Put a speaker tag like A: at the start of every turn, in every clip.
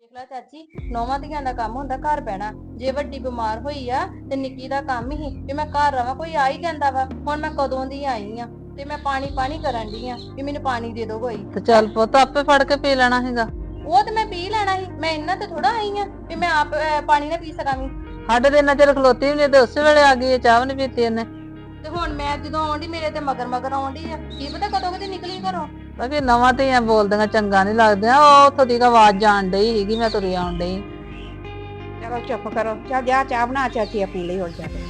A: ਦੇਖ ਲੈ ਚਾਚੀ ਨੌਵਾਂ ਧੀਆਂ ਦਾ ਕੰਮ ਹੁੰਦਾ ਘਰ ਬਹਿਣਾ। ਜੇ ਵੱਡੀ ਬਿਮਾਰ ਹੋਈ ਆ ਤੇ ਨਿੱਕੀ ਦਾ ਕੰਮ ਹੀ ਵੀ ਮੈਂ ਘਰ ਰਵਾਂ ਕੋਈ ਆ ਹੀ ਜਾਂਦਾ ਵਾ। ਹੁਣ ਮੈਂ ਕਦੋਂ ਦੀ ਆਈ ਆ ਤੇ ਮੈਂ ਪਾਣੀ ਪਾਣੀ ਕਰਨ ਦੀ ਆ ਵੀ ਮੈਨੂੰ ਪਾਣੀ ਦੇ ਦਿਓ ਕੋਈ।
B: ਤੇ ਚੱਲ ਪੁੱਤ ਆਪੇ ਫੜ ਕੇ ਪੀ ਲੈਣਾ ਹੈਗਾ
A: ਉਹ ਤੇ ਮੈਂ ਪੀ ਲੈਣਾ ਸੀ ਮੈਂ ਇੰਨਾ ਤੇ ਥੋੜਾ ਆਈ ਆ ਵੀ ਮੈਂ ਆਪ ਅਹ, ਪਾਣੀ ਨਾ ਪੀ ਸਕਾਂਗੀ
B: ਸਾਡੇ ਇੰਨਾ ਚਿਰ ਖਲੋਤੀ ਵੀ ਨਹੀਂ ਤੇ ਉਸੇ ਵੇਲੇ ਆ ਗਈ ਹੈ, ਚਾਹ ਵੀ ਨਹੀਂ ਪੀਤੀ ਇਹਨੇ।
A: ਤੇ ਹੁਣ ਮੈਂ ਜਦੋਂ ਆਉਂਦੀ ਮੇਰੇ ਤੇ ਮਗਰ ਮਗਰ ਆਉਂਦੀ ਆ। ਕੀ ਪਤਾ ਕਦੋਂ ਕਦੀ ਨਿਕਲੀ ਘਰੋਂ।
B: ਬਾਕੀ ਨਵਾਂ ਧੀਆਂ ਬੋਲਦੀਆਂ ਚੰਗਾ ਨਹੀਂ ਲੱਗਦੀਆਂ। ਉਹ ਉੱਥੋਂ ਦੀ ਤਾਂ ਆਵਾਜ਼ ਜਾਣ ਡਈ ਸੀਗੀ ਮੈਂ ਤੁਰੀ ਆਉਣ ਡਈ।
C: ਚਲੋ ਚੁੱਪ ਕਰੋ। ਚੱਲ ਜਾ ਚਾਹ ਬਣਾ ਚਾਚੀ ਆਪਣੀ ਲਈ ਹੋਰ ਜਾ ਕੇ।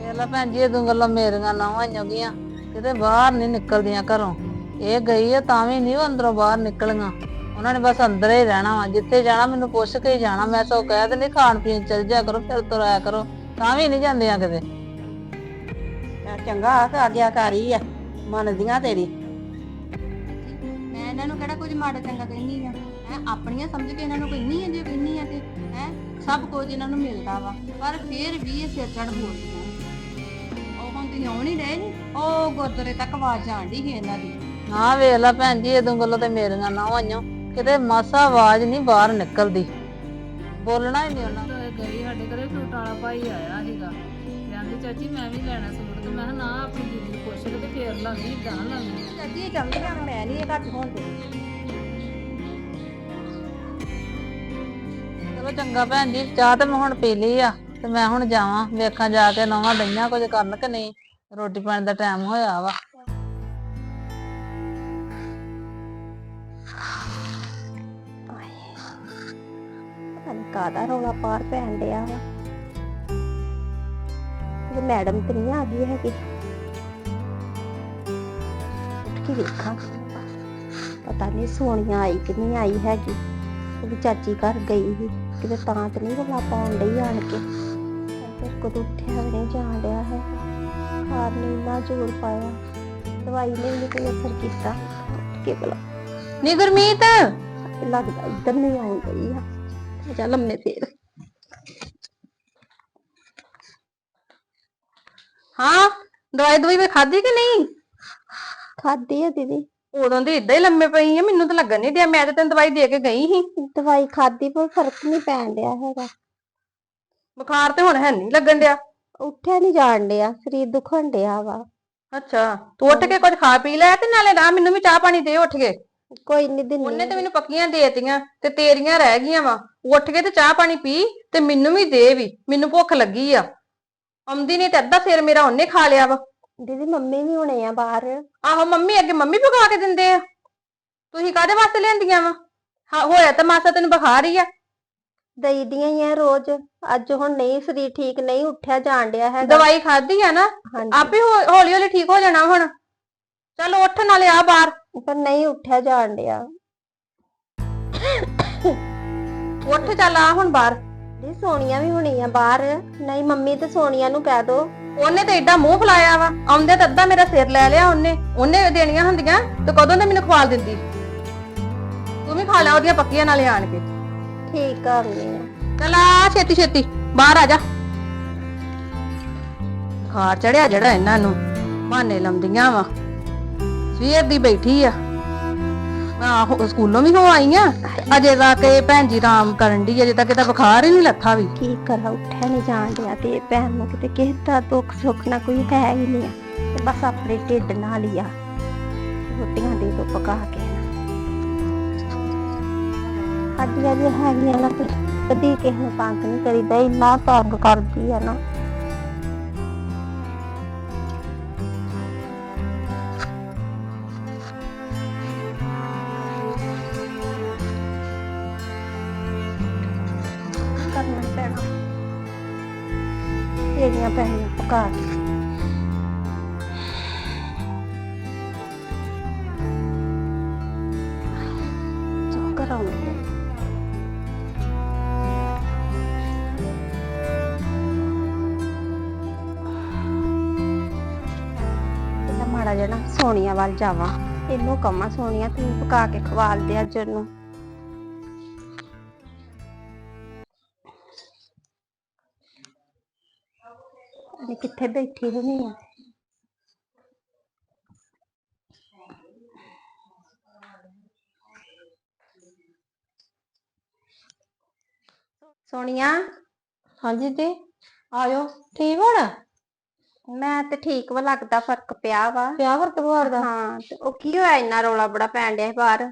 B: ਇਹ ਲੈ ਭੈਣ ਜੀ ਇਹ ਗੱਲਾਂ ਮੇਰੀਆਂ ਨਵਾਂ ਗੀਆਂ ਕਿਤੇ ਬਾਹਰ ਨਹੀਂ ਨਿਕਲਦੀਆਂ ਘਰੋਂ। ਇਹ ਗਈ ਆ ਤਾਂ ਵੀ ਨਹੀਂ ਉਹ ਅੰਦਰੋਂ ਬਾਹਰ ਨਿਕਲੀਆਂ। ਉਹਨਾਂ ਨੇ ਬਸ ਅੰਦਰ ਹੀ ਰਹਿਣਾ ਵਾ। ਜਿੱਥੇ ਜਾਣਾ ਮੈਨੂੰ ਪੁੱਛ ਕੇ ਹੀ ਜਾਣਾ। ਮੈਂ ਸੋ ਕਹਿ ਦਿੰਦੀ ਖਾਣ ਪੀਣ ਚੱਲ ਜਾ ਕਰੋ ਫਿਰ ਤੁਰਿਆ ਕਰੋ। ਤਾਂ ਵੀ ਨਹੀਂ ਜਾਂਦੀਆਂ ਕਿਤੇ।
C: ਚੰਗਾ ਆ ਤਾਂ ਆਗਿਆਕਾਰੀ ਆ ਮੰਨਦੀਆਂ ਤੇਰੀ।
A: ਮੈਂ ਇਹਨਾਂ ਨੂੰ ਕਿਹੜਾ ਕੁਝ ਮਾੜਾ ਚੰਗਾ ਕਹਿੰਦੀ ਆ? ਹੈ ਆਪਣੀਆਂ ਸਮਝ ਕੇ ਇਹਨਾਂ ਨੂੰ ਕਹਿੰਦੀ ਆ ਜੇ ਕਹਿੰਦੀ ਆ ਤੇ ਹੈ ਸਭ ਕੁਝ ਇਹਨਾਂ ਨੂੰ ਮਿਲਦਾ ਵਾ ਪਰ ਫਿਰ ਵੀ ਇਹ ਸਿਰ ਚੜ ਬੋਲਦੀਆਂ। ਉਹ ਹੁਣ ਤੁਸੀਂ ਆਉਣ ਹੀ ਰਹੇ ਨੀ ਉਹ ਗੁਰਦੁਆਰੇ ਤੱਕ ਆਵਾਜ਼ ਡਈ ਸੀ ਇਹਨਾਂ ਦੀ।
B: ਹਾਂ ਵੇਖ ਲੈ ਭੈਣ ਜੀ ਇਹ ਗੱਲਾਂ ਤੇ ਮੇਰੀਆਂ ਨਾ ਹੋਈਆਂ ਕਿਤੇ ਮਾਸਾ ਆਵਾਜ਼ ਨਹੀਂ ਬਾਹਰ ਨਿਕਲਦੀ। ਬੋਲਣਾ ਹੀ ਨਹੀਂ ਉਹਨਾਂ।
D: ਗਈ ਸਾਡੇ ਘਰੇ ਵਾਲਾ ਭਾਈ ਆਇਆ ਸੀਗਾ। ਕਹਿੰਦੀ ਚਾਚੀ ਮੈਂ ਵੀ ਲੈਣਾ ਸੂਟ ਤੇ। ਮੈਂ ਕਿਹਾ ਨਾ ਆਪਣੀ ਦੀਦੀ ਨੂੰ ਪੁੱਛ ਕੇ ਤੇ ਫੇਰ ਲਾਂਗੀ ਇਦਾਂ ਲਾਂਗੀ।
A: ਚਾਚੀ ਇਹ ਚਾਹੁੰਦੀਆਂ ਮੈਂ ਨਹੀਂ ਇਹ ਘੱਟ ਹੋਣ ਦੇ
B: ਚਲੋ ਚੰਗਾ ਭੈਣ ਜੀ ਚਾਹ ਤੇ ਮੈਂ ਹੁਣ ਪੀ ਲਈ ਆ ਤੇ ਮੈਂ ਹੁਣ ਜਾਵਾਂ। ਵੇਖਾਂ ਜਾ ਕੇ ਨਵਾਂ ਡਈਆਂ ਕੁਝ ਕਰਨ ਕਿ ਨਹੀਂ। ਰੋਟੀ ਪਾਣੀ ਦਾ ਟਾਈਮ ਹੋਇਆ ਵਾ।
E: ਪਤਾ ਨੀ ਕਾਹਦਾ ਰੌਲਾ ਪਾਰ ਪੈਣ ਡਿਆ ਵਾ। ਤੇ ਮੈਡਮ ਤੇ ਨਹੀਂ ਆ ਗਈ ਹੈਗੀ। ਉੱਠ ਕੇ ਵੇਖਾਂ। ਪਤਾ ਨਹੀਂ ਸੋਨੀਆ ਆਈ ਕਿ ਨਹੀਂ ਆਈ ਹੈਗੀ। ਉਹਦੀ ਚਾਚੀ ਘਰ ਗਈ ਸੀ। ਕਿਤੇ ਤਾਂ ਤੇ ਨਹੀਂ ਰੌਲਾ ਪਾਉਣ ਡਈ ਆਣ ਕੇ। ਫਿਰ ਕਦੋਂ ਉੱਠਿਆ ਵੀ ਨਹੀਂ ਜਾਣ ਡਿਆ ਹੈ। ਖਾਰ ਨੇ ਇੰਨਾ ਜ਼ੋਰ ਪਾਇਆ। ਦਵਾਈ ਨੇ ਵੀ ਕੋਈ ਅਸਰ ਕੀਤਾ। ਉੱਠ ਕੇ ਬਲਾ।
A: ਨੀ ਗੁਰਮੀਤ!
E: ਲੱਗਦਾ ਇੱਧਰ ਨਹੀਂ ਆਉਣ ਗਈ ਆ। ਚੱਲ ਲੰਮੇ ਫੇਰ।
A: ਹਾਂ ਦਵਾਈ ਦਵਾਈ ਮੈਂ ਖਾਧੀ ਕਿ ਨਹੀਂ?
E: ਖਾਦੀ ਆ ਦੀਦੀ।
A: ਉਦੋਂ ਦੀ ਇਦਾਂ ਹੀ ਲੰਮੇ ਪਈ ਆ ਮੈਨੂੰ ਤਾਂ ਲੱਗਣ ਨਹੀਂ ਡਿਆ ਮੈਂ ਤਾਂ ਤੈਨੂੰ ਦਵਾਈ ਦੇ ਕੇ ਗਈ ਸੀ।
E: ਦਵਾਈ ਖਾਦੀ ਪਰ ਫ਼ਰਕ ਨਹੀਂ ਪੈਣ ਡਿਆ ਹੈਗਾ।
A: ਬੁਖਾਰ ਤੇ ਹੁਣ ਹੈ ਨਹੀਂ ਲੱਗਣ ਡਿਆ।
E: ਉੱਠਿਆ ਨਹੀਂ ਜਾਣ ਡਿਆ ਸਰੀਰ ਦੁਖਣ ਡਿਆ ਵਾ।
A: ਅੱਛਾ ਤੂੰ ਉੱਠ ਕੇ ਕੁਝ ਖਾ ਪੀ ਲੈ ਤੇ ਨਾਲੇ ਨਾ ਮੈਨੂੰ ਵੀ ਚਾਹ ਪਾਣੀ ਦੇ ਉੱਠ ਕੇ।
E: ਕੋਈ ਨਹੀਂ ਦਿੰਦੀ
A: ਉਹਨੇ ਤੇ ਮੈਨੂੰ ਪੱਕੀਆਂ ਦੇਤੀਆਂ ਤੇ ਤੇਰੀਆਂ ਰਹਿ ਗਈਆਂ ਵਾ। ਉੱਠ ਕੇ ਤੇ ਚਾਹ ਪਾਣੀ ਪੀ ਤੇ ਮੈਨੂੰ ਵੀ ਦੇ ਵੀ ਮੈਨੂੰ ਭੁੱਖ ਲੱਗੀ ਆ। ਆਉਂਦੀ ਨਹੀਂ ਤੇ ਅੱਧਾ ਸਿਰ ਮੇਰਾ ਉਹਨੇ ਖਾ ਲਿਆ ਵਾ।
E: ਦੀਦੀ ਮੰਮੀ ਵੀ ਹੁਣੇ ਆ ਬਾਹਰ।
A: ਆਹੋ ਮੰਮੀ ਅੱਗੇ ਮੰਮੀ ਪਕਾ ਕੇ ਦਿੰਦੇ ਆ। ਤੁਸੀਂ ਕਾਹਦੇ ਵਾਸਤੇ ਲਿਆਂਦੀਆਂ ਵਾ? ਹਾਂ ਹੋਇਆ ਤਾਂ ਮਾਸਾ ਤੈਨੂੰ ਬੁਖਾਰ ਹੀ ਆ।
E: ਦਈ ਦੀਆਂ ਹੀ ਆ ਰੋਜ਼। ਅੱਜ ਹੁਣ ਨਹੀਂ ਸਰੀਰ ਠੀਕ ਨਹੀਂ ਉੱਠਿਆ ਜਾਣ ਡਿਆ ਹੈਗਾ।
A: ਦਵਾਈ ਖਾਧੀ ਆ ਨਾ?
E: ਹਾਂਜੀ।
A: ਆਪੇ ਹੌਲੀ ਹੌਲੀ ਠੀਕ ਹੋ ਜਾਣਾ ਹੁਣ। ਚੱਲ ਉੱਠ ਨਾਲੇ ਆ ਬਾਹਰ।
E: ਪਰ ਨਹੀਂ ਉੱਠਿਆ ਜਾਣ ਡਿਆ।
A: ਉੱਠ ਚੱਲ ਆ ਹੁਣ ਬਾਹਰ।
E: ਦੀ ਸੋਨੀਆ ਵੀ ਹੁਣੀ ਆ ਬਾਹਰ। ਨਹੀਂ ਮੰਮੀ ਤੇ ਸੋਨੀਆ ਨੂੰ ਕਹਿ ਦੋ।
A: ਉਹਨੇ ਤੇ ਏਡਾ ਮੂੰਹ ਫਲਾਇਆ ਵਾ। ਆਉਂਦੇ ਤਾਂ ਅੱਧਾ ਮੇਰਾ ਸਿਰ ਲੈ ਲਿਆ ਉਹਨੇ। ਉਹਨੇ ਦੇਣੀਆਂ ਹੁੰਦੀਆਂ ਤੇ ਕਦੋਂ ਦਾ ਮੈਨੂੰ ਖਵਾਲ ਦਿੰਦੀ। ਤੂੰ ਵੀ ਖਾ ਲੈ ਉਹਦੀਆਂ ਪੱਕੀਆਂ ਨਾਲੇ ਆਣ ਕੇ।
E: ਠੀਕ ਆ ਆ
A: ਚੱਲ ਆ ਛੇਤੀ ਛੇਤੀ। ਬਾਹਰ ਆ ਜਾ। ਖਾਰ ਚੜਿਆ ਜਿਹੜਾ ਇਹਨਾਂ ਨੂੰ। ਬਹਾਨੇ ਲਾਉਂਦੀਆਂ ਵਾ। ਸਵੇਰ ਦੀ ਬੈਠੀ ਆ। ਆਹੋ, ਸਕੂਲੋਂ ਵੀ ਹੋ ਆਈ ਆ ਤੇ ਅਜੇ ਤੱਕ ਇਹ ਭੈਣ ਜੀ ਆਰਾਮ ਕਰਨ ਦੀ ਅਜੇ ਤੱਕ ਇਹਦਾ ਬੁਖਾਰ ਹੀ ਨਹੀਂ ਲੱਥਾ ਵੀ।
E: ਕੀ ਕਰਾਂ, ਉੱਠਿਆ ਨਹੀਂ ਜਾਣ ਡਿਆ ਤੇ ਭੈਣ ਨੂੰ ਕਿਤੇ ਕਿਸੇ ਦਾ ਦੁੱਖ ਸੁੱਖ ਨਾ ਕੋਈ ਹੈ ਹੀ ਨਹੀਂ ਆ। ਤੇ ਬਸ ਆਪਣੇ ਢਿੱਡ ਨਾਲ ਹੀ ਆ। ਰੋਟੀਆਂ ਦੇ ਦੋ ਪਕਾ ਕੇ ਸਾਡੀਆਂ ਵੀ ਹੈਗੀਆਂ ਨਾ ਕਦੀ ਕਿਸੇ ਨੂੰ ਤੰਗ ਨਹੀਂ ਕਰੀਦਾ, ਇੰਨਾ ਤੰਗ ਕਰਦੀ ਆ ਨਾ। ਸੋਨੀਆ ਵੱਲ ਜਾਵਾਂ। ਇਹਨੂੰ ਕਮਾ ਸੋਨੀਆ ਤੂੰ ਪਕਾ ਕੇ ਖਵਾ ਦੇ ਅੱਜ ਨੂੰ ਮੈਂ ਕਿੱਥੇ ਬੈਠੀ ਹੋਣੀ ਆ? ਸੋਨੀਆ?
C: ਹਾਂਜੀ ਜੀ, ਆਇਓ। ਠੀਕ ਹੋਣਾ
E: ਮੈਂ ਤੇ ਠੀਕ ਵਾ ਲੱਗਦਾ ਫ਼ਰਕ ਪਿਆ ਵਾ।
C: ਪਿਆ ਫ਼ਰਕ ਬੁਖਾਰ ਦਾ?
E: ਹਾਂ ਤੇ ਉਹ ਕੀ ਹੋਇਆ ਇੰਨਾ ਰੌਲਾ ਬੜਾ ਪੈਣ ਡਿਆ ਸੀ ਬਾਹਰ?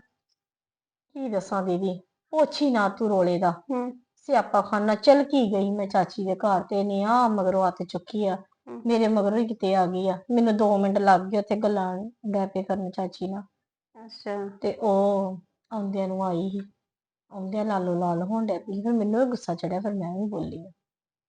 C: ਕੀ ਦੱਸਾਂ ਦੀਦੀ ਪੁੱਛੀ ਨਾ ਤੂੰ ਰੋਲੇ ਦਾ।
E: ਹੂੰ।
C: ਸਿਆਪਾ ਖਾਨਾ ਚਲ ਕੀ ਗਈ ਮੈਂ ਚਾਚੀ ਦੇ ਘਰ ਤੇ ਨੇ ਆ ਮਗਰੋਂ ਹੱਥ ਚੁੱਕੀ ਆ। ਮੇਰੇ ਮਗਰੋਂ ਹੀ ਕਿਤੇ ਆ ਗਈ ਆ। ਮੈਨੂੰ 2 ਮਿੰਟ ਲੱਗ ਗਏ ਉੱਥੇ ਗੱਲਾਂ ਡੈ ਪਏ ਕਰਨ ਚਾਚੀ ਨਾਲ।
E: ਅੱਛਾ।
C: ਤੇ ਉਹ ਆਉਂਦਿਆਂ ਨੂੰ ਆਈ ਸੀ। ਆਉਂਦਿਆਂ ਲਾਲੋ ਲਾਲ ਹੋਣ ਡੈ ਪਈ ਫਿਰ ਮੈਨੂੰ ਵੀ ਗੁੱਸਾ ਚੜਿਆ ਫਿਰ ਮੈਂ ਵੀ ਬੋਲੀ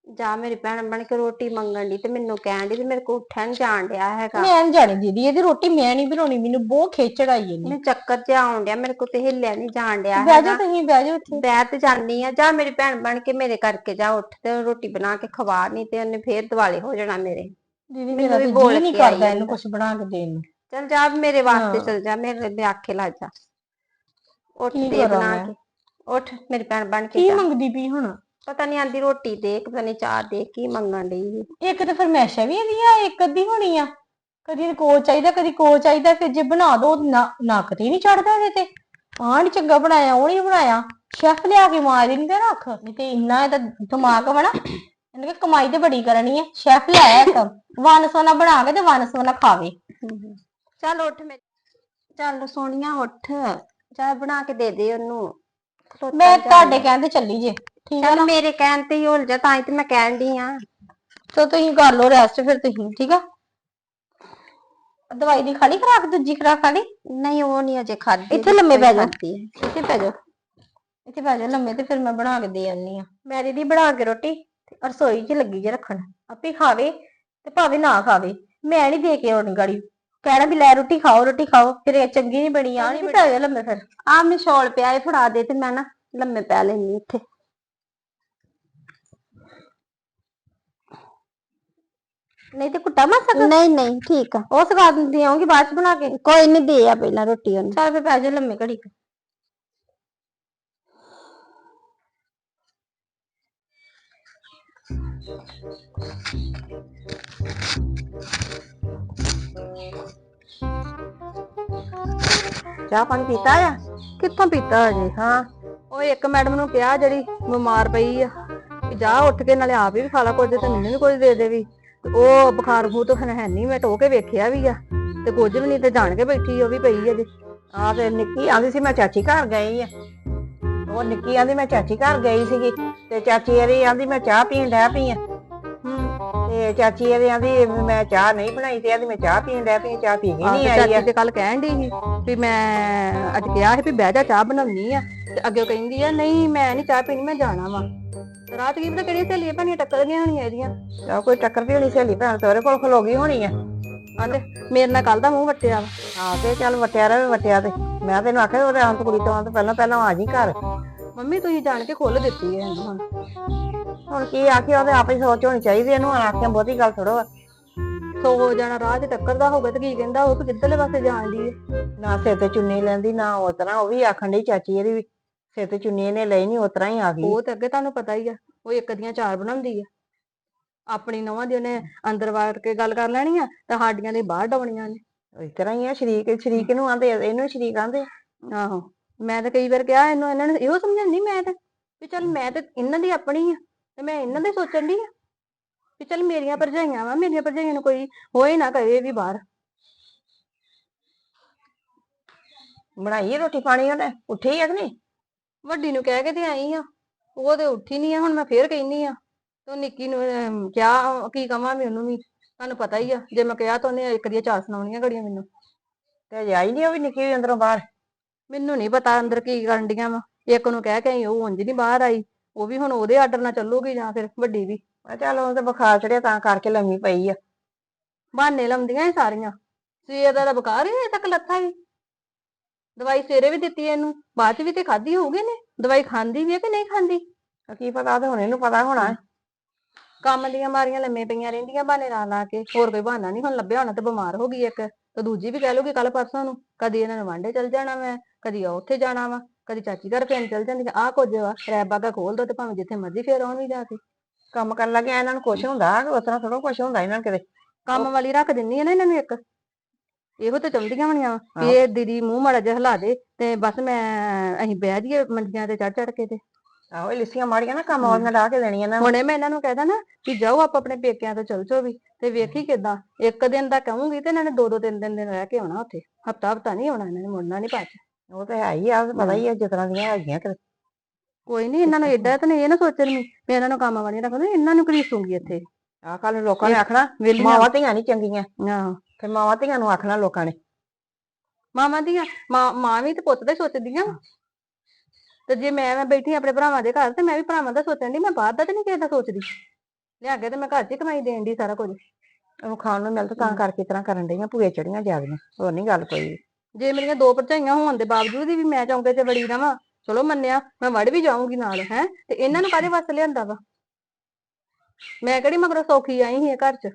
E: ਜਾ ਮੇਰੀ ਭੈਣ ਬਣ ਕੇ ਰੋਟੀ ਮੰਗਣ ਦੀ ਤੇ ਮੈਨੂੰ ਕਹਿਣ ਦੀ ਤੇ ਮੇਰੇ ਕੋ ਉੱਠਿਆ ਨੀ ਜਾਣ ਡਿਆ ਹੈਗਾ।
C: ਮੈਂ ਨੀ ਜਾਣੀ ਦੀਦੀ ਇਹਦੀ ਰੋਟੀ ਮੈਂ ਨਹੀਂ ਬਣਾਉਣੀ ਮੈਨੂੰ ਬਹੁਤ ਖੇਚੜ ਆਈ ਇਹਨੇ।
E: ਮੈਨੂੰ ਚੱਕਰ ਜਿਹਾ ਆਉਣ ਡਿਆ ਮੇਰੇ ਕੋ ਤੇ ਹਿੱਲਿਆ ਨਹੀਂ ਜਾਣ ਡਿਆ
C: ਬਹਿ ਜਾ
E: ਹੈਗਾ
C: ਤੁਸੀਂ ਬਹਿ ਜਾ ਇੱਥੇ
E: ਬਹਿ ਤੇ ਜਾਨੀ ਆ ਜਾ ਮੇਰੀ ਭੈਣ ਬਣ ਕੇ ਮੇਰੇ ਕਰਕੇ ਜਾ ਉੱਠ ਤੇ ਰੋਟੀ ਬਣਾ ਕੇ ਖਵਾ ਨਹੀਂ ਤੇ ਉਹਨੇ ਫੇਰ ਦਿਵਾਲੇ ਹੋ ਜਾਣਾ ਮੇਰੇ।
C: ਦੀਦੀ ਮੇਰਾ
E: ਵੀ ਬੋਲ
C: ਨਹੀਂ ਕਰਦਾ ਇਹਨੂੰ। ਕੁਝ ਬਣਾ ਕੇ ਦੇਣ ਨੂੰ।
E: ਚਲ ਜਾ ਮੇਰੇ ਵਾਸਤੇ। ਚਲ ਜਾ ਮੇਰੇ ਦੇ ਆਖੇ ਲੱਗ ਜਾ। ਉੱਠ
C: ਕੀ ਕਰਾਂ
E: ਬਣਾ
C: ਮੈਂ?
E: ਕੇ। ਉੱਠ ਮੇਰੀ ਭੈਣ ਬਣ ਕੇ
C: ਕੀ
E: ਜਾ।
C: ਮੰਗਦੀ ਪਈ ਹੁਣ?
E: ਪਤਾ ਨਹੀਂ ਆਂਦੀ ਰੋਟੀ ਦੇ ਪਤਾ ਨਹੀਂ ਚਾਹ ਦੇ ਕੀ ਮੰਗਣ ਡਈ।
C: ਇੱਕ ਤੇ ਫਰਮੈਸ਼ਾ ਵੀ ਇਹਦੀ ਆ ਇੱਕ ਅੱਧੀ ਹੋਣੀ ਆ। ਕਦੀ ਕੋ ਚਾਹੀਦਾ ਕਦੀ ਕੋ ਚਾਹੀਦਾ ਫਿਰ ਜੇ ਬਣਾ ਦੋ ਨਾ ਨੱਕ ਤੇ ਨਹੀਂ ਚੜਦਾ ਇਹਦੇ ਤੇ। ਨੀ ਚੰਗਾ ਬਣਾਇਆ ਉਹ ਨਹੀਂ ਬਣਾਇਆ। ਸ਼ੈਫ ਲਿਆ ਕੇ ਮਾਰ ਦਿੰਦੇ ਨਾ ਅੱਖ ਨਹੀਂ ਤੇ ਇੰਨਾ ਇਹਦਾ ਦਿਮਾਗ ਵਾ ਨਾ। ਇਹਨੇ ਕਿ ਕਮਾਈ ਤੇ ਬੜੀ ਕਰਨੀ ਹੈ ਸ਼ੈਫ ਲਿਆਇਆ ਇੱਕ। ਵਨ ਸੋਨਾ ਬਣਾ ਕੇ ਤੇ ਵਨ ਸੋਨਾ ਖਾਵੇ।
E: ਚੱਲ ਉੱਠ ਮੇਰੇ ਚੱਲ ਸੋਹਣੀਆਂ ਉੱਠ। ਚਾਹ ਬਣਾ ਕੇ ਦੇ ਦੇ ਉਹਨੂੰ।
C: ਮੈਂ
E: ਨੀ
C: ਤੁਹਾਡੇ। ਕਹਿੰਦੇ ਚੱਲੀ ਜੇ। ਠੀਕ ਆ
E: ਚੱਲ
C: ਨਾ?
E: ਮੇਰੇ ਕਹਿਣ ਤੇ ਹੀ ਹੁਲ ਜਾ ਤਾਂ ਹੀ ਤੇ ਮੈਂ ਕਹਿਣ ਡਈ ਆ।
C: ਸੋ ਤੁਸੀਂ ਕਰ ਲਓ ਰੈਸਟ ਫਿਰ ਤੁਸੀਂ ਠੀਕ ਆ? ਦਵਾਈ ਦੀ ਖਾਲੀ ਖਰਾਕ ਦੂਜੀ ਖਰਾਕ ਖਾਲੀ?
E: ਨਹੀਂ ਉਹ ਨਹੀਂ ਅਜੇ ਖਾਧੀ
C: ਇੱਥੇ ਲੰਮੇ ਪੈ ਜਾ।
E: ਖਾਧੀ। ਹੈ।
C: ਇੱਥੇ ਪੈ ਜਾਓ। ਇੱਥੇ ਪੈ ਜਾ ਲੰਮੇ ਤੇ ਫਿਰ ਮੈਂ ਬਣਾ ਕੇ ਦੇ ਆਨੀ ਆ। ਮੈਂ ਦੀਦੀ ਬਣਾ ਕੇ ਰੋਟੀ ਤੇ ਰਸੋਈ 'ਚ ਲੱਗੀ ਜੇ ਰੱਖਣ। ਆਪੇ ਖਾਵੇ ਤੇ ਭਾਵੇਂ ਨਾ ਖਾਵੇ। ਮੈਂ ਨਹੀਂ ਦੇ ਕੇ ਆਉਣੀ ਗਾੜੀ। ਕਹਿਣਾ ਵੀ ਲੈ ਰੋਟੀ ਖਾਓ ਰੋਟੀ ਖਾਓ ਫਿਰ ਇਹ ਚੰਗੀ ਨਹੀਂ ਬਣੀ ਆ ਨਹੀਂ ਪੈ ਜਾ ਲੰਮੇ ਫਿਰ।
E: ਆ ਮੈਂ ਸ਼ੌਲ ਪਿਆ ਇਹ ਫੜਾ ਦੇ ਤੇ ਮੈਂ ਨਾ ਲੰਮੇ ਪੈ ਲੈਣੀ ਇੱਥੇ।
C: ਨਹੀਂ ਤੇ ਕੁੱਟਾ ਮਾ ਸਕ
E: ਨਹੀਂ ਨਹੀਂ ਠੀਕ ਆ।
C: ਉਹ ਸਗਾ ਦਿੰਦੀ ਆਉਂਗੀ ਬਾਅਦ 'ਚ ਬਣਾ ਕੇ।
E: ਕੋਈ ਨਹੀਂ ਦੇ ਆ ਪਹਿਲਾਂ ਰੋਟੀ ਉਹਨੂੰ।
C: ਚੱਲ ਫਿਰ ਪੈ ਜਾ ਲੰਮੇ ਘੜੀ ਕੁ।
A: ਚਾਹ ਪਾਣੀ ਪੀਤਾ ਆ? ਕਿੱਥੋਂ ਪੀਤਾ ਅਜੇ ਹਾਂ। ਉਹ ਇੱਕ ਮੈਡਮ ਨੂੰ ਕਿਹਾ ਜਿਹੜੀ ਬਿਮਾਰ ਪਈ ਆ। ਕਿ ਜਾ ਉੱਠ ਕੇ ਨਾਲੇ ਆਪ ਵੀ ਖਾ ਲਾ ਕੁਝ ਤੇ ਮੈਨੂੰ ਵੀ ਕੁਝ ਦੇ ਦੇ ਵੀ। ਤੇ ਉਹ ਬੁਖਾਰ ਬਖੂਰ ਤਾਂ ਹੈ ਨਹੀਂ ਮੈਂ ਟੋ ਕੇ ਵੇਖਿਆ ਵੀ ਆ ਤੇ ਕੁਝ ਵੀ ਨਹੀਂ ਤੇ ਜਾਣ ਕੇ ਬੈਠੀ ਉਹ ਵੀ ਪਈ ਅਜੇ
F: ਆ ਤੇ ਨਿੱਕੀ ਆਂਦੀ ਸੀ ਮੈਂ ਚਾਚੀ ਘਰ ਗਈ ਆ। ਉਹ ਨਿੱਕੀ ਆਂਦੀ ਮੈਂ ਚਾਚੀ ਘਰ ਗਈ ਸੀਗੀ ਤੇ ਚਾਚੀ ਇਹਦੀ ਆਂਦੀ ਮੈਂ ਚਾਹ ਪੀਣ ਡੈ ਪਈ ਆ। ਤੇ ਚਾਚੀ ਇਹਦੀ ਆਂਦੀ ਮੈਂ ਚਾਹ ਨਹੀਂ ਬਣਾਈ ਤੇ ਆਂਦੀ ਮੈਂ ਚਾਹ ਪੀਣ ਡੈ ਪਈ ਆ, ਚਾਹ ਪੀ ਗਈ ਨਹੀਂ ਆਈ ਆ।
A: ਚਾਚੀ ਤੇ ਕੱਲ ਕਹਿਣ ਦੀ ਸੀ ਵੀ ਮੈਂ ਅੱਜ ਕਿਹਾ ਸੀ ਵੀ ਬਹਿ ਜਾ ਚਾਹ ਬਣਾਉਣੀ ਆ ਤੇ ਅੱਗੇ ਕਹਿੰਦੀ ਆ ਨਹੀਂ ਮੈਂ ਨਹੀਂ ਚਾਹ ਪੀਣੀ ਮੈਂ ਜਾਣਾ ਵਾ। ਰਾਤ ਕੀ ਪਤਾ ਕਿਹੜੀਆਂ ਸਹੇਲੀ ਭੈਣੀਆਂ ਟੱਕਰ ਗਈਆਂ ਹੋਣੀਆਂ ਇਹਦੀਆਂ।
F: ਚਾਹ ਕੋਈ ਟੱਕਰ ਵੀ ਹੋਣੀ ਸਹੇਲੀ ਭੈਣ ਤੇਰੇ ਕੋਲ ਖਲੋ ਗਈ ਹੋਣੀ ਆ।
A: ਆਂਦੇ, ਮੇਰੇ ਨਾਲ ਕੱਲ ਦਾ ਮੂੰਹ ਵੱਟਿਆ ਵਾ।
F: ਹਾਂ ਤੇ ਚੱਲ ਵਟਿਆ ਰਵੇ ਵਟਿਆ ਤੇ। ਮੈਂ ਤੈਨੂੰ ਆਖਿਆ ਉਹਦੇ ਅੰਤ ਕੁੜੀ ਤੋਂ ਆਉਣ ਤੋਂ ਪਹਿਲਾਂ ਪਹਿਲਾਂ ਆ ਜੀ ਘਰ।
A: ਮੰਮੀ, ਤੁਸੀਂ ਜਾਣ ਕੇ ਖੋਲ ਦਿੱਤੀ ਹੈ ਇਹਨੂੰ ਹੁਣ।
F: ਹੁਣ ਕੀ ਆਖਿਆ ਉਹਦੇ ਆਪੇ ਸੋਚ ਹੋਣੀ ਚਾਹੀਦੀ ਇਹਨੂੰ। ਆਖਿਆ ਬਹੁਤੀ ਗੱਲ ਥੋੜੋ ਆ
A: ਸੋ ਹੋ ਜਾਣਾ ਰਾਹ 'ਚ ਟੱਕਰਦਾ ਹੋਊਗਾ ਤੇ ਕੀ ਕਹਿੰਦਾ, ਉਹ ਕਿ ਕਿੱਧਰਲੇ ਪਾਸੇ ਜਾਣ ਦੀ ਹੈ
F: ਨਾ ਸਿਰ ਤੇ ਚੁੰਨੀ ਲੈਂਦੀ, ਨਾ ਉਸ ਤਰ੍ਹਾਂ, ਉਹ ਵੀ ਆਖਣ ਡਈ ਚਾਚੀ ਇਹਦੀ ਵੀ। ਸਿਰ ਤੇ ਚੁੰਨੀ ਇਹਨੇ ਲਈ ਨਹੀਂ ਉਸ ਤਰ੍ਹਾਂ ਹੀ ਆ ਗਈ।
A: ਉਹ ਤੇ ਅੱਗੇ ਤੁਹਾਨੂੰ ਪਤਾ ਹੀ ਆ ਉਹ ਇੱਕ ਦੀਆਂ ਚਾਰ ਬਣਾਉਂਦੀ ਆ। ਆਪਣੀ ਨਵਾਂ ਦੀ ਉਹਨੇ ਅੰਦਰ ਵਾੜ ਕੇ ਗੱਲ ਕਰ ਲੈਣੀ ਆ ਤੇ ਸਾਡੀਆਂ ਦੇ ਬਾਹਰ ਡਾਉਣੀਆਂ ਨੇ।
F: ਇਸ ਤਰ੍ਹਾਂ ਹੀ ਆ ਸ਼ਰੀਕ ਸ਼ਰੀਕ ਨੂੰ ਆਂਦੇ ਇਹਨੂੰ ਸ਼ਰੀਕ ਆਂਦੇ
A: ਆਹੋ ਮੈਂ ਤਾਂ ਕਈ ਵਾਰ ਕਿਹਾ ਇਹਨੂੰ ਇਹਨਾਂ ਨੂੰ ਇਹੋ ਸਮਝਾਉਂਦੀ ਮੈਂ ਤੇ ਵੀ ਚੱਲ ਮੈਂ ਤੇ ਇਹਨਾਂ ਦੀ ਆਪਣੀ ਆ ਤੇ ਮੈਂ ਇਹਨਾਂ ਦੇ ਸੋਚਣ ਦੀ ਆ ਵੀ ਚੱਲ ਮੇਰੀਆਂ ਭਰਜਾਈਆਂ ਵਾ ਮੇਰੀਆਂ ਭਰਜਾਈਆਂ ਨੂੰ ਕੋਈ ਹੋਏ ਨਾ ਕਰੇ ਵੀ ਬਾਹਰ।
F: ਬਣਾਈ ਆ ਰੋਟੀ ਪਾਣੀ ਉਹਨੇ ਉੱਠੀ ਆ ਕਿ ਨਹੀਂ?
A: ਵੱਡੀ ਨੂੰ ਕਹਿ ਕੇ ਤੇ ਆਈ ਆ ਉਹ ਤੇ ਉੱਠੀ ਨਹੀਂ ਆ ਹੁਣ ਮੈਂ ਫੇਰ ਕਹਿੰਨੀ ਆ ਤੇ ਨਿੱਕੀ ਨੂੰ ਅਮ, ਕਿਹਾ ਕੀ ਕਵਾਂ ਮੈਂ ਉਹਨੂੰ ਵੀ ਤੁਹਾਨੂੰ ਪਤਾ ਹੀ ਆ ਜੇ ਮੈਂ ਕਿਹਾ ਤਾਂ ਉਹਨੇ ਇੱਕ ਦੀਆਂ ਚਾਰ ਸੁਣਾਉਣੀਆਂ ਘੜੀਆਂ ਮੈਨੂੰ।
F: ਤੇ ਅਜੇ ਆਈ ਨਹੀਂ ਉਹ ਵੀ ਨਿੱਕੀ ਵੀ ਅੰਦਰੋਂ ਬਾਹਰ?
A: ਮੈਨੂੰ ਨਹੀਂ ਪਤਾ ਅੰਦਰ ਕੀ ਕਰਨ ਡੀਆਂ ਵਾ। ਇੱਕ ਨੂੰ ਕਹਿ ਕੇ ਆਈ ਉਹ ਉਂਝ ਨਹੀਂ ਬਾਹਰ ਆਈ ਉਹ ਵੀ ਹੁਣ ਉਹਦੇ ਆਰਡਰ ਨਾਲ ਚੱਲੂਗੀ ਜਾਂ ਫਿਰ ਵੱਡੀ ਵੀ।
F: ਮੈਂ ਕਿਹਾ ਚੱਲ ਉਹ ਤੇ ਬੁਖਾਰ ਚੜਿਆ ਤਾਂ ਕਰਕੇ ਲੰਮੀ ਪਈ ਆ।
A: ਬਹਾਨੇ ਲਾਉਂਦੀਆਂ ਇਹ ਸਾਰੀਆਂ। ਸਵੇਰ ਦਾ ਤਾਂ ਬੁਖਾਰ ਹੀ ਹਜੇ ਤੱਕ ਲੱਥਾ ਹੀ। ਦਵਾਈ ਸਵੇਰੇ ਵੀ ਦਿੱਤੀ ਇਹਨੂੰ ਬਾਅਦ ਚ ਵੀ ਤੇ ਖਾਧੀ ਹੋਊਗੀ ਨੇ ਦਵਾਈ ਖਾਂਦੀ ਵੀ ਹੈ ਕਿ ਨਹੀਂ ਖਾਂਦੀ?
F: ਕੀ ਪਤਾ ਤੇ ਹੁਣ ਇਹਨੂੰ ਪਤਾ ਹੋਣਾ।
A: ਕੰਮ ਦੀਆਂ ਮਾਰੀਆਂ ਲੰਮੇ ਪਈਆਂ ਰਹਿੰਦੀਆਂ ਬਹਾਨੇ ਲਾ ਲਾ ਕੇ ਹੋਰ ਕੋਈ ਬਹਾਨਾ ਨਹੀਂ ਹੁਣ ਲੱਭਿਆ ਹੋਣਾ ਤੇ ਬਿਮਾਰ ਹੋ ਗਈ ਇੱਕ। ਤੇ ਦੂਜੀ ਵੀ ਕਹਿ ਲੂਗੀ ਕੱਲ ਪਰਸੋਂ ਨੂੰ ਕਦੀ ਇਹਨਾਂ ਨੇ ਵਾਂਡੇ ਚਲ ਜਾਣਾ ਮੈਂ ਕਦੀ ਉਹ ਉੱਥੇ ਜਾਣਾ ਵਾ ਕਦੀ ਚਾਚੀ ਘਰ ਪਿੰਡ ਚਲ ਜਾਂਦੀ ਆਹ ਕੁਝ ਵਾ ਰੈਬ ਬਾਗਾ ਖੋਲ ਦੋ ਤੇ ਭਾਵੇਂ ਜਿੱਥੇ ਮਰਜ਼ੀ ਫੇਰ ਆਉਣ ਵੀ ਜਾ ਕੇ।
F: ਕੰਮ ਕਰਨ ਲੱਗਿਆ ਇਹਨਾਂ ਨੂੰ ਕੁਛ ਹੁੰਦਾ ਉਸ ਤਰ੍ਹਾਂ ਥੋੜਾ ਕੁਛ ਹੁੰਦਾ ਇਹਨਾਂ ਨੂੰ ਕਿਤੇ।
A: ਕੰਮ ਵਾਲੀ ਰੱਖ ਦਿੰਨੀ ਆ ਨਾ ਇਹਨਾਂ ਨੂੰ ਇੱਕ। ਇਹੋ ਤੇ ਚਾਹੁੰਦੀਆਂ ਹੋਣੀਆਂ ਵਾਂ। ਇਹ ਦੀਦੀ ਮੂੰਹ ਮਾੜਾ ਜਿਹਾ ਹਿਲਾ ਦੇ ਤੇ ਬਸ ਮੈਂ ਅਸੀਂ ਬਹਿ ਜਾਈਏ ਮੰਡੀਆਂ ਤੇ ਚੜ ਚੜ ਕੇ ਤੇ।
F: ਆਹੋ ਇਹ ਲਿੱਸੀਆਂ ਮਾੜੀਆਂ ਨਾ ਕੰਮ ਵਾਲੀਆਂ ਡਾ ਕੇ ਦੇਣੀਆਂ ਨਾ।
A: ਹੁਣੇ ਮੈਂ ਇਹਨਾਂ ਨੂੰ ਕਹਿਦਾ ਨਾ ਕਿ ਜਾਓ ਆਪ ਆਪਣੇ ਪੇਕਿਆਂ ਤੋਂ ਚਲ ਜਾਓ ਵੀ ਤੇ ਵੇਖੀ ਕਿਦਾਂ। ਇੱਕ ਦਿਨ ਦਾ ਕਹੂੰਗੀ ਤੇ ਇਹਨਾਂ ਨੇ ਦੋ ਦੋ ਤਿੰਨ ਦਿਨ ਰਹਿ ਕੇ ਆਉਣਾ ਉੱਥੇ। ਹਫਤਾ ਹਫਤਾ ਨਹੀਂ ਆਉਣਾ ਇਹਨਾਂ ਨੇ ਮੁੜਨਾ ਨਹੀਂ ਪਾਚ
F: ਉਹ ਤਾਂ ਹੈ ਹੀ ਆ ਤਾਂ ਪਤਾ ਹੀ ਆ ਜਿਸ ਤਰ੍ਹਾਂ ਦੀਆਂ ਹੈਗੀਆਂ ਕਿਤੇ
A: ਕੋਈ ਨਹੀਂ ਇਹਨਾਂ ਨੂੰ ਏਡਾ ਤਾਂ ਨਹੀਂ ਇਹ ਨਾ ਸੋਚਣ ਵੀ ਮੈਂ ਇਹਨਾਂ ਨੂੰ ਕੰਮ ਵਾਲੀ ਰੱਖਦਾ ਇਹਨਾਂ ਨੂੰ ਘੜੀਸੂੰਗੀ ਇੱਥੇ।
F: ਆ ਕੱਲ ਲੋਕਾਂ ਨੇ ਆਖਣਾ
A: ਵੇਲੀਆਂ
F: ਮਾਵਾਂ ਧੀਆਂ ਨਹੀਂ ਚੰਗੀਆਂ।
A: ਆਹੋ।
F: ਫਿਰ ਮਾਵਾਂ ਧੀਆਂ ਨੂੰ ਆਖਣਾ ਲੋਕਾਂ ਨੇ।
A: ਮਾਵਾਂ ਦੀਆਂ ਮਾਂ ਮਾਂ ਵੀ ਤੇ ਪੁੱਤ ਦਾ ਹੀ ਸੋਚਦੀਆਂ ਵਾਂ। ਤੇ ਜੇ ਮੈਂ ਮੈਂ ਬੈਠੀ ਆਪਣੇ ਭਰਾਵਾਂ ਦੇ ਘਰ ਤੇ ਮੈਂ ਵੀ ਭਰਾਵਾਂ ਦਾ ਸੋਚਣ ਦੀ ਮੈਂ ਬਾਹਰ ਦਾ ਤੇ ਨਹੀਂ ਕਿਸੇ ਦਾ ਸੋਚਦੀ। ਲਿਆ ਕੇ ਤੇ ਮੈਂ ਘਰ 'ਚ ਹੀ ਕਮਾਈ ਦੇਣ ਦੀ ਸਾਰਾ ਕੁਝ।
F: ਉਹਨੂੰ ਖਾਣ ਨੂੰ ਮਿਲਦਾ ਤਾਂ ਕਰਕੇ ਇਸ ਤਰ੍ਹਾਂ ਕਰਨ ਡਈ ਡਈਆਂ ਭੂਏ ਚੜੀਆਂ ਜਾਗਦੀਆਂ ਹੋਰ ਨਹੀਂ ਗੱਲ ਕੋਈ। ਵੀ।
A: ਜੇ ਮੇਰੀਆਂ ਦੋ ਭਰਜਾਈਆਂ ਹੋਣ ਦੇ ਬਾਵਜੂਦ ਵੀ ਮੈਂ ਚੌਂਕੇ 'ਚ ਵੜੀ ਰਵਾਂ, ਚਲੋ ਮੰਨਿਆ, ਮੈਂ ਵੜ ਵੀ ਜਾਊਂਗੀ ਨਾਲ, ਹੈ। ਤੇ ਇਹਨਾਂ ਨੂੰ ਕਾਹਦੇ ਵਾਸਤੇ ਲਿਆਂਦਾ ਵਾ? ਮੈਂ ਕਿਹੜੀ ਮਗਰੋਂ ਸੌਖੀ ਆਈ ਸੀ ਇਹ ਘਰ 'ਚ?